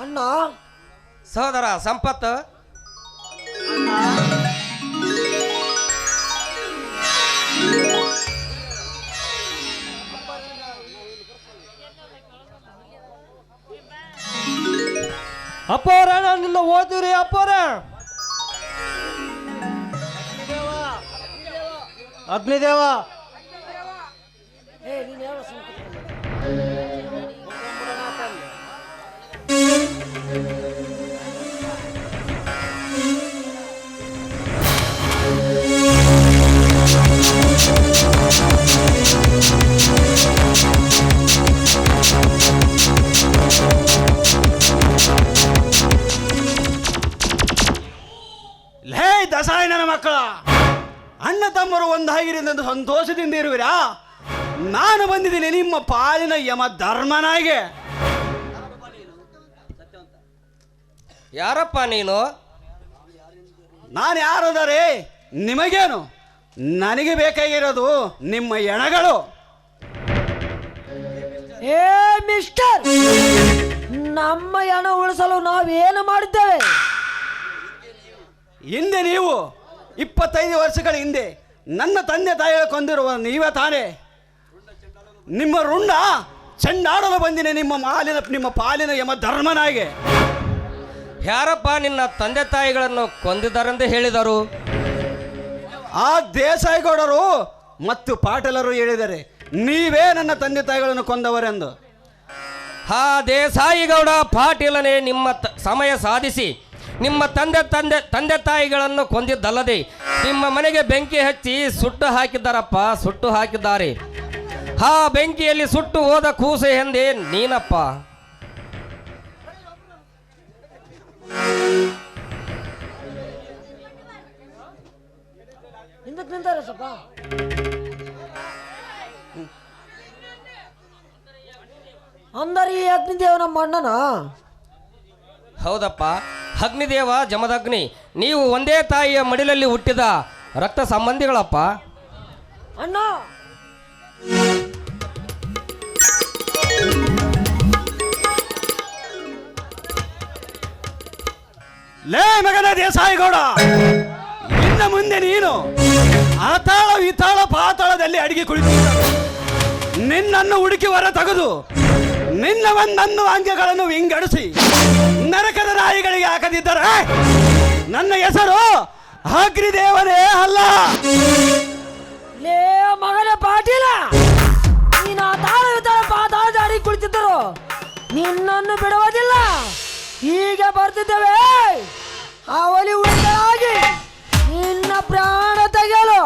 ಅಣ್ಣ. ಸಹೋದರ ಸಂಪತ್ತು? ಅಪ್ಪವ್ರ ನಿನ್ನ ಓದಿರಿ ಅಪ್ಪವ್ರ ಅಗ್ನಿದೇವ ಏ ನೀನು ತಮ್ಮರು ಸಂತೋಷದಿಂದ ಇರುವಿರಾ? ನಾನು ಬಂದಿದ್ದೀನಿ ನಿಮ್ಮ ಪಾಲಿನ ಯಮ ಧರ್ಮನಾಗೆ. ಯಾರಪ್ಪ ನೀನು? ನಾನು ಯಾರದಾರೆ ನಿಮಗೇನು? ನನಗೆ ಬೇಕಾಗಿರೋದು ನಿಮ್ಮ ಎಣಗಳು. ಏ ಮಿಸ್ಟರ್! ನಮ್ಮ ಎಣ ಉಳಿಸಲು ನಾವೇನು ಮಾಡಿದ್ದೇವೆ? ಹಿಂದೆ ನೀವು ಇಪ್ಪತ್ತೈದು ವರ್ಷಗಳ ಹಿಂದೆ ನನ್ನ ತಂದೆ ತಾಯಿಯ ಕೊಂದಿರುವ ನೀವೇ ತಾನೇ. ನಿಮ್ಮ ರುಂಡ ಚೆಂಡಾಡಲು ಬಂದಿನಿ ನಿಮ್ಮ ಮಾಲಿನ ನಿಮ್ಮ ಪಾಲಿನ ಯಮ ಧರ್ಮನಾಗೆ. ಯಾರಪ್ಪ ನಿನ್ನ ತಂದೆ ತಾಯಿಗಳನ್ನು ಕೊಂದಿದ್ದಾರೆಂದು ಹೇಳಿದರು? ಆ ದೇಸಾಯಿಗೌಡರು ಮತ್ತು ಪಾಟೀಲರು ಹೇಳಿದರೆ ನೀವೇ ನನ್ನ ತಂದೆ ತಾಯಿಗಳನ್ನು ಕೊಂದವರೆಂದು. ಆ ದೇಸಾಯಿಗೌಡ ಪಾಟೀಲನೇ ನಿಮ್ಮ ಸಮಯ ಸಾಧಿಸಿ. ನಿಮ್ಮ ತಂದೆ ತಂದೆ ತಂದೆ ತಾಯಿಗಳನ್ನು ಕೊಂದಿದ್ದಲ್ಲದೆ ನಿಮ್ಮ ಮನೆಗೆ ಬೆಂಕಿ ಹಚ್ಚಿ ಸುಟ್ಟು ಹಾಕಿದ್ದಾರಪ್ಪ ಸುಟ್ಟು ಹಾಕಿದ್ದಾರೆ. ಹಾ ಬೆಂಕಿಯಲ್ಲಿ ಸುಟ್ಟು ಹೋದ ಕೂಸೆ ಎಂದೇ ನೀನಪ್ಪ. ಅಂದರೆ ಈ ಅಗ್ನಿದೇವ ನಮ್ಮ ಅಣ್ಣನ ಹೌದಪ್ಪ. ಅಗ್ನಿದೇವ ಜಮದಗ್ನಿ ನೀವು ಒಂದೇ ತಾಯಿಯ ಮಡಿಲಲ್ಲಿ ಹುಟ್ಟಿದ ರಕ್ತ ಸಂಬಂಧಿಗಳಪ್ಪ. ಅಣ್ಣ! ಲೇ ಮಗನ ದೇಸಾಯಿಗೌಡ ಇನ್ನು ಮುಂದೆ ನೀನು ಆತಾಳ ವಿತಾಳ ಪಾತಾಳದಲ್ಲಿ ಅಡಿಗೆ ಕುಳಿತಿದ್ದ ನಿನ್ನನ್ನು ಹುಡುಕಿ ಹೊರ ತೆಗೆದು ನಿನ್ನ ಒಂದನ್ನು ಅಂಗಗಳನ್ನು ವಿಂಗಡಿಸಿ. ಹಾಕದಿದ್ದರೆ ನನ್ನ ಹೆಸರು ಅಗ್ನಿದೇವನೇ ಅಲ್ಲ. ಲೇ ಮಗನ ಪಾಟೀಲ, ನೀನು ಕುಳಿತಿದ್ದರು ನಿನ್ನನ್ನು ಬಿಡುವುದಿಲ್ಲ. ಹೀಗೆ ಬರ್ತಿದ್ದೇವೆ. ಅವಲಿ ಉಳಿದಾಗಿ ನಿನ್ನ ಪ್ರಾಣ ತೆಗೆಯಲು.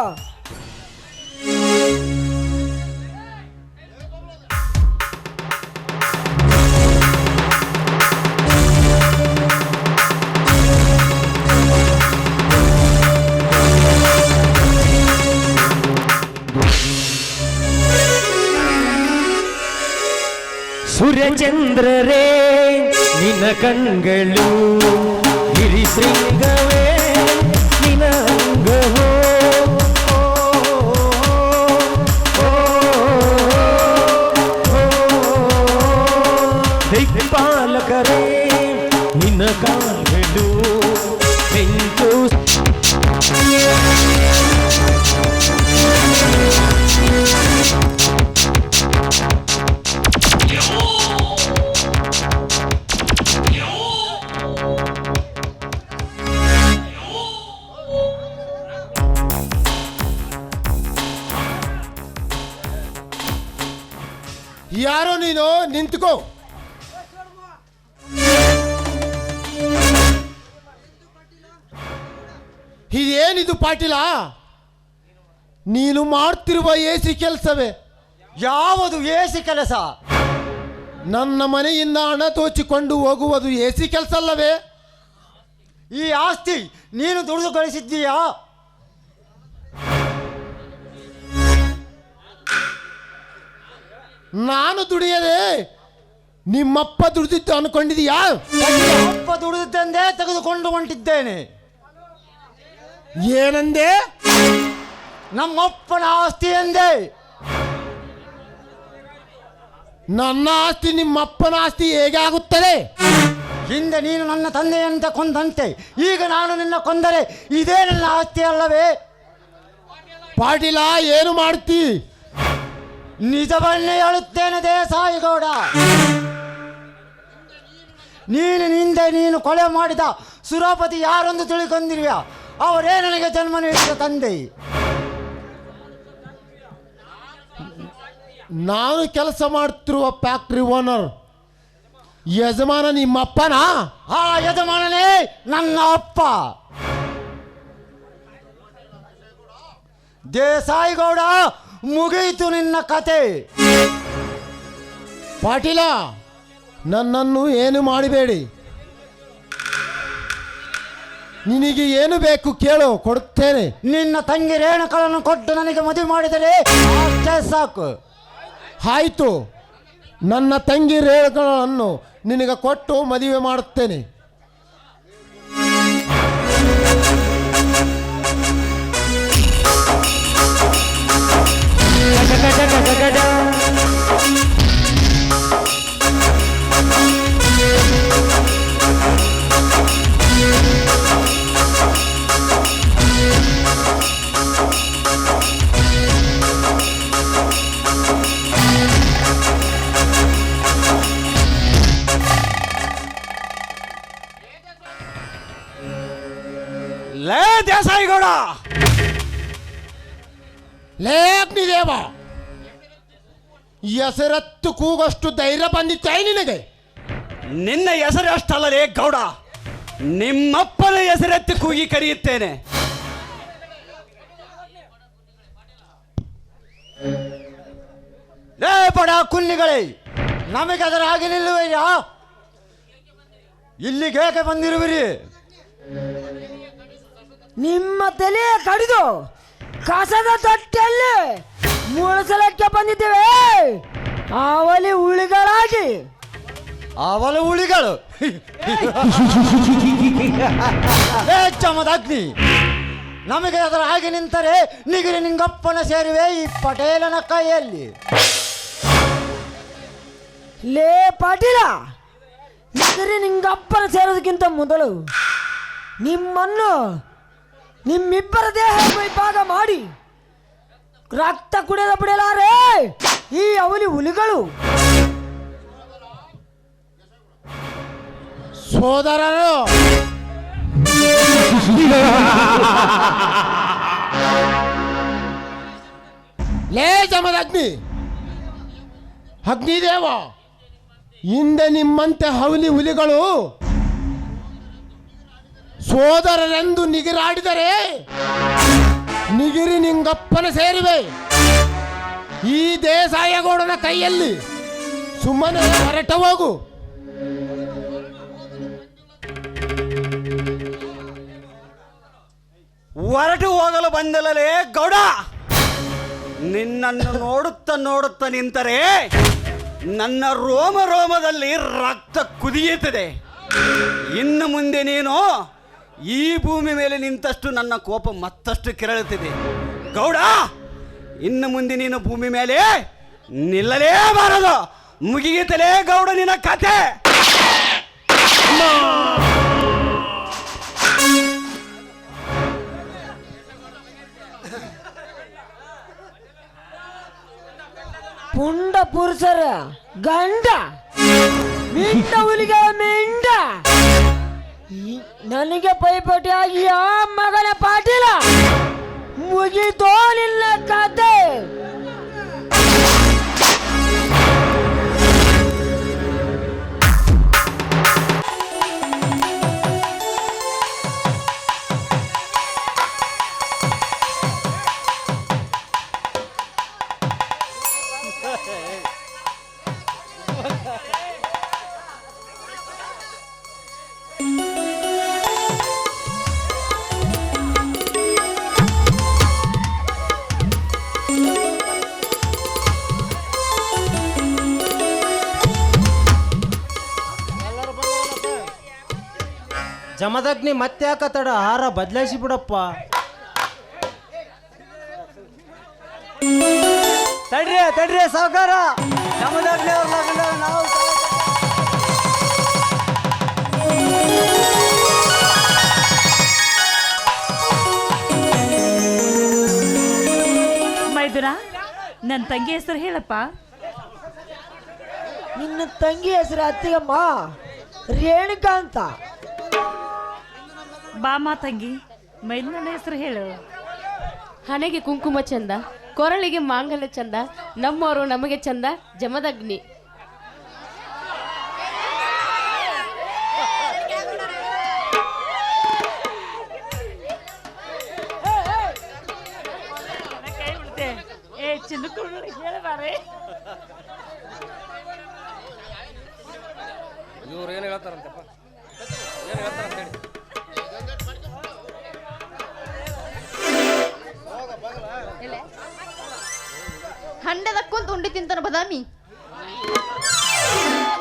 ಸೂರ್ಯಚಂದ್ರರೇ ನಿನ್ನ ಕಣ್ಗಳು ಗಿರಿಶೃಂಗವೇ ನಿನ ಅಂಗವೋ ದಿಕ್ಪಾಲಕರೇ ನಿನ್ನ ಕಾಲ್ಗಳು ಯಾರೋ ನೀನು ನಿಂತ್ಕೋ. ಇದೇನಿದು ಪಾಟೀಲ? ನೀನು ಮಾಡ್ತಿರುವ ಎಸಿ ಕೆಲಸವೇ? ಯಾವುದು ಏಸಿ ಕೆಲಸ? ನನ್ನ ಮನೆಯಿಂದ ಹಣ ತೋಚಿಕೊಂಡು ಹೋಗುವುದು ಎಸಿ ಕೆಲಸ ಅಲ್ಲವೇ ಈ ಆಸ್ತಿ ನೀನು ದುಡಿದು ಗಳಿಸಿದ್ದೀಯಾ? ನಾನು ದುಡಿಯದೆ ನಿಮ್ಮಪ್ಪ ದುಡಿದಿತ್ತು ಅನ್ಕೊಂಡಿದೀಯಾ? ಅಪ್ಪ ದುಡಿದಿದ್ದೆಂದೇ ತೆಗೆದುಕೊಂಡು ಹೊಂಟಿದ್ದೇನೆ. ಏನಂದೆ? ನಮ್ಮಪ್ಪನ ಆಸ್ತಿ ಎಂದೇ ನನ್ನ ಆಸ್ತಿ ನಿಮ್ಮಪ್ಪನ ಆಸ್ತಿ ಹೇಗೆ ಆಗುತ್ತದೆ ಹಿಂದೆ ನೀನು ನನ್ನ ತಂದೆಯಂತೆ ಕೊಂದಂತೆ ಈಗ ನಾನು ನಿನ್ನ ಕೊಂದರೆ ಇದೇ ನನ್ನ ಆಸ್ತಿ ಅಲ್ಲವೇ? ಪಾಟೀಲ ಏನು ಮಾಡ್ತಿ ನಿಜವನ್ನೇ ಹೇಳುತ್ತೇನೆ ದೇಸಾಯಿಗೌಡ ನೀನು ನಿಂದೆ ನೀನು ಕೊಲೆ ಮಾಡಿದ ಸುರಾಪತಿ ಯಾರೊಂದು ತಿಳ್ಕೊಂಡಿರುವ? ಅವರೇ ನನಗೆ ಜನ್ಮ ನೀಡಿದ ತಂದೆ. ನಾನು ಕೆಲಸ ಮಾಡ್ತಿರುವ ಫ್ಯಾಕ್ಟ್ರಿ ಓನರ್ ಯಜಮಾನ ನಿಮ್ಮಪ್ಪನಾ ಆ ಯಜಮಾನನೇ ನನ್ನ ಅಪ್ಪ. ದೇಸಾಯಿಗೌಡ ಮುಗಿಯಿತು ನಿನ್ನ ಕತೆ. ಪಾಟೀಲ ನನ್ನನ್ನು ಏನು ಮಾಡಬೇಡಿ? ನಿನಗೆ ಏನು ಬೇಕು ಕೇಳು ಕೊಡುತ್ತೇನೆ. ನಿನ್ನ ತಂಗಿ ರೇಣುಕಳನ್ನು ಕೊಟ್ಟು ನನಗೆ ಮದುವೆ ಮಾಡಿದರೆ ಅಷ್ಟೇ ಸಾಕು. ಆಯ್ತು. ನನ್ನ ತಂಗಿ ರೇಣುಕಳನ್ನು ನಿನಗೆ ಕೊಟ್ಟು ಮದುವೆ ಮಾಡುತ್ತೇನೆ. ಲೇ ದೇಸಾಯಿಗೌಡ ಲೇಖ್ನಿದೇವ ಹೆಸರತ್ತು ಕೂಗಷ್ಟು ಧೈರ್ಯ ಬಂದಿತ್ತೇ ನಿನಗೆ? ನಿನ್ನ ಹೆಸರು ಅಷ್ಟಲ್ಲಲೇ ಗೌಡ ನಿಮ್ಮಪ್ಪನ ಹೆಸರತ್ತು ಕೂಗಿ ಕರೆಯುತ್ತೇನೆ. ಲೇ ಬಡ ಕುಲ್ಲಿಗಳೇ ನಮಗೆ ಅದರ ಹಾಗೆ ನಿಲ್ಲುವಯ್ಯ ಇಲ್ಲಿಗೆ ಹೇಗೆ ಬಂದಿರುವಿರಿ? ನಿಮ್ಮ ತಲೆ ಕಡಿದು ಕಸದ ತೊಟ್ಟೆಯಲ್ಲಿ ಮುಳಸಲಕ್ಕೆ ಬಂದಿದ್ದೇವೆ. ಅವಲಿ ಉಳಿಗಳಾಗಿ ಅವಲ ಉಳಿಗಳು ಏ ಚಮದಗ್ನಿ. ನಮಗೆ ಅದರ ಹಾಗೆ ನಿಂತರೆ ನಿಗಿರಿ ನಿಂಗಪ್ಪನ ಸೇರಿವೆ ಈ ಪಟೇಲನ ಕೈಯಲ್ಲಿ. ಲೇ ಪಾಟೀಲ ನಿಗಿರಿ ನಿಂಗಪ್ಪನ ಸೇರೋದಕ್ಕಿಂತ ಮೊದಲು ನಿಮ್ಮನ್ನು ನಿಮ್ಮಿಬ್ಬರ ದೇಹ ವಿಭಾಗ ಮಾಡಿ ರಕ್ತ ಕುಡಿಯದ ಬಿಡಲಾರೆ. ಈ ಅವಲಿ ಹುಲಿಗಳು. ಸೋದರರು. ಲೇ ಜಮದಗ್ನಿ. ಅಗ್ನಿದೇವ, ಹಿಂದೆ ನಿಮ್ಮಂತೆ ಹವಲಿ ಹುಲಿಗಳು ಸೋದರರೆಂದು ನಿಗಿರಾಡಿದರೆ ನಿಗಿರಿ ನಿಂಗಪ್ಪನ ಸೇರಿವೆ. ಈ ದೇಸಾಯಗೌಡನ ಕೈಯಲ್ಲಿ ಸುಮ್ಮನೆ ಹೊರಟ ಹೋಗು. ಹೊರಟು ಹೋಗಲು ಬಂದಲೇ ಗೌಡ. ನಿನ್ನನ್ನು ನೋಡುತ್ತಾ ನೋಡುತ್ತಾ ನಿಂತರೆ ನನ್ನ ರೋಮ ರೋಮದಲ್ಲಿ ರಕ್ತ ಕುದಿಯುತ್ತದೆ. ಇನ್ನು ಮುಂದೆ ನೀನು ಈ ಭೂಮಿ ಮೇಲೆ ನಿಂತಷ್ಟು ನನ್ನ ಕೋಪ ಮತ್ತಷ್ಟು ಕೆರಳುತ್ತಿದೆ. ಗೌಡ, ಇನ್ನು ಮುಂದೆ ನೀನು ಭೂಮಿ ಮೇಲೆ ನಿಲ್ಲಲೇಬಾರದು. ಮುಗಿಯುತ್ತಲೇ ಗೌಡ ನಿನ್ನ ಕತೆ. ಪುಂಡ ಪುರುಷರ ಗಂಡ ಮಿಂಡ ಹುಲಿಗಳ ಮಿಂಡ ನನಗೆ ಪೈಪೋಟಿಯಾಗಿ ಆ ಮಗನ ಪಾಟೀಲ ಮುಗಿತೋ ಕತೆ. ಜಮದಗ್ನಿ ಮತ್ತೆ ತಡ? ಹಾರ ಬದಲಾಯಿಸಿ ಬಿಡಪ್ಪ. ತಡ್ರಿ ತಡ್ರಿ ಸಾವುಕಾರ. ಜಮದಗ್ನಿ ಅವ್ರ ಲಗ್ನ ನಾವು ಮೈದುನ ನನ್ನ ತಂಗಿ ಹೆಸರು ಹೇಳಪ್ಪ. ನಿನ್ನ ತಂಗಿ ಹೆಸರು ಅತ್ತಿಗಮ್ಮ. ರೇಣುಕಾ ಅಂತ. ಬಾಮ ತಂಗಿ. ಮೈದನ ಹೆಸರು ಹೇಳು. ಹಣೆಗೆ ಕುಂಕುಮ ಚಂದ ಕೊರಳಿಗೆ ಮಾಂಗಲ್ಯ ಚಂದ ನಮ್ಮವರು ನಮಗೆ ಚಂದ ಜಮದಗ್ನಿ. ಏ ಹೇಳಬಾರೆ ಇವ್ರು ಏನು ಹೇಳ್ತಾರಂತಪ್ಪ? ಏನು ಹೇಳ್ತಾರಂತ? ಉಂಡಿ ತಿಂತಾನ ಬದಾಮಿ?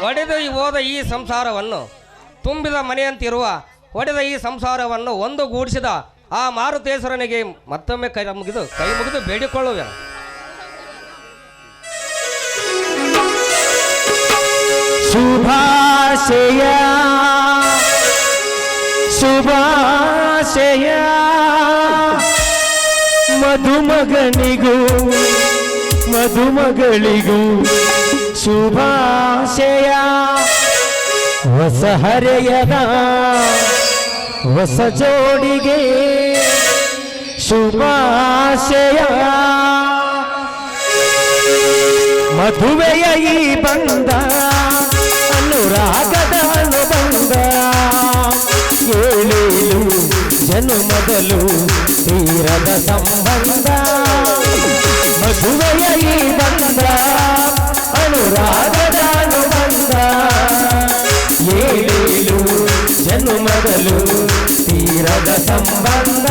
ಒಡೆದು ಈ ಹೋದ ಈ ಸಂಸಾರವನ್ನು ತುಂಬಿದ ಮನೆಯಂತಿರುವ ಒಡೆದ ಈ ಸಂಸಾರವನ್ನು ಒಂದು ಗೂಡಿಸಿದ ಆ ಮಾರುತೇಶ್ವರನಿಗೆ ಮತ್ತೊಮ್ಮೆ ಕೈ ಮುಗಿದು ಕೈ ಮುಗಿದು ಬೇಡಿಕೊಳ್ಳುವೆ ಶುಭಾಶಯ ಶುಭಾಶಯ ಮಧುಮಗನಿಗೂ ಮಧುಮಗಳಿಗೂ ಶುಭಾಶಯ. ಹೊಸ ಹರೆಯದ ಹೊಸ ಜೋಡಿಗೆ ಶುಭಾಶಯ. ಮದುವೆಯ ಈ ಬಂದ ಅನುರಾಗದ ಬಂದ ಏಳೇಳು ಜನ್ಮದಲು ತೀರದ ಸಂಬಂಧ. ಮದುವೆಯ ಈ ಬಂದ ಅನುರಾಗದ ಅನುಬಂಧ ಏಳೇಳು ಜನುಮದಲು ತೀರದ ಸಂಬಂಧ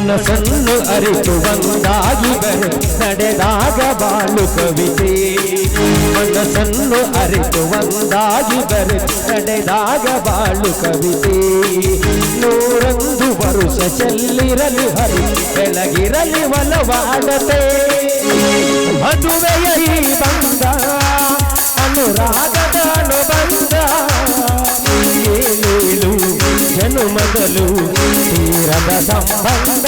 ಮನಸ್ಸನ್ನು ಅರಿತು ಒಂದಾಗಿ ನಡೆದಾಗ ಬಾಳು ಕವಿತೆ. ಮನಸ್ಸನ್ನು ಅರಿತು ಒಂದಾಗಿ ಬರು. ನಡೆದಾಗ ಬಾಳು ಕವಿತೆ. ನೂರೊಂದು ವರುಷ ಚೆಲ್ಲಿರಲಿ ಹರಿ. ಬೆಳಗಿರಲಿ ಒಲವಾಡತೆ ಮದುವೆಯ ಬಂದ ಅನುರಾಗದ ಅನುಬಂಧ. ಜನುಮದಲು ತೀರದ ಸಂಬಂಧ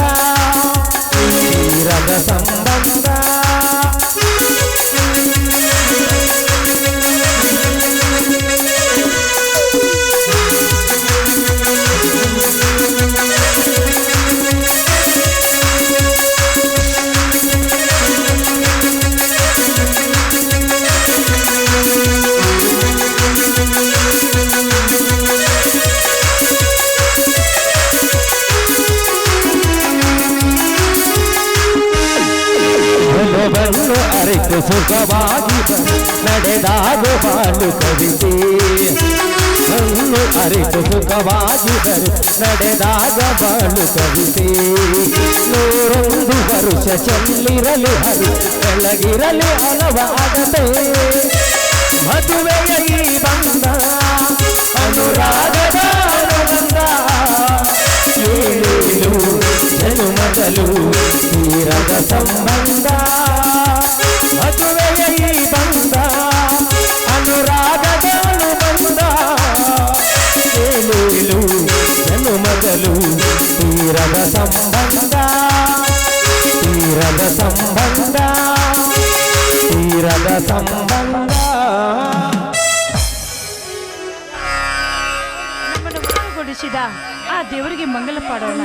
ತೀರದ ಸಂಬಂಧ ಒಲವನ್ನು ಅರಿತು ಸುಖವಾಗಿ ಬರು ನಡೆದಾಗ ಬಾಳು ಕವಿತೆ ನೂರೊಂದು ವರುಷ ಚೆಲ್ಲಿರಲಿ ಹರಿ ಬೆಳಗಿರಲಿ ಹಲವಾಗತೆ ಮದುವೆಯ ಈ ಬಂದ ಅನುರಾಗದ ಅನುಬಂಧ ಏಳೇಳು ಜನುಮದಲು ತೀರದ ಸಂಬಂಧ ಮದುವೆಯ ಈ ಬಂದ ಸಂಬಂಧ ತೀರದ ಸಂಬಂಧ ತೀರದ ಸಂಬಂಧ. ನಮ್ಮನ್ನು ಆ ದೇವರಿಗೆ ಮಂಗಲ ಪಾಡೋಣ.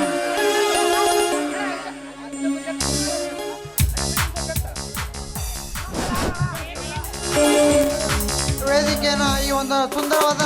ವೇದಿಕೆಯನ್ನು ಈ ಒಂದು ಸುಂದರವಾದ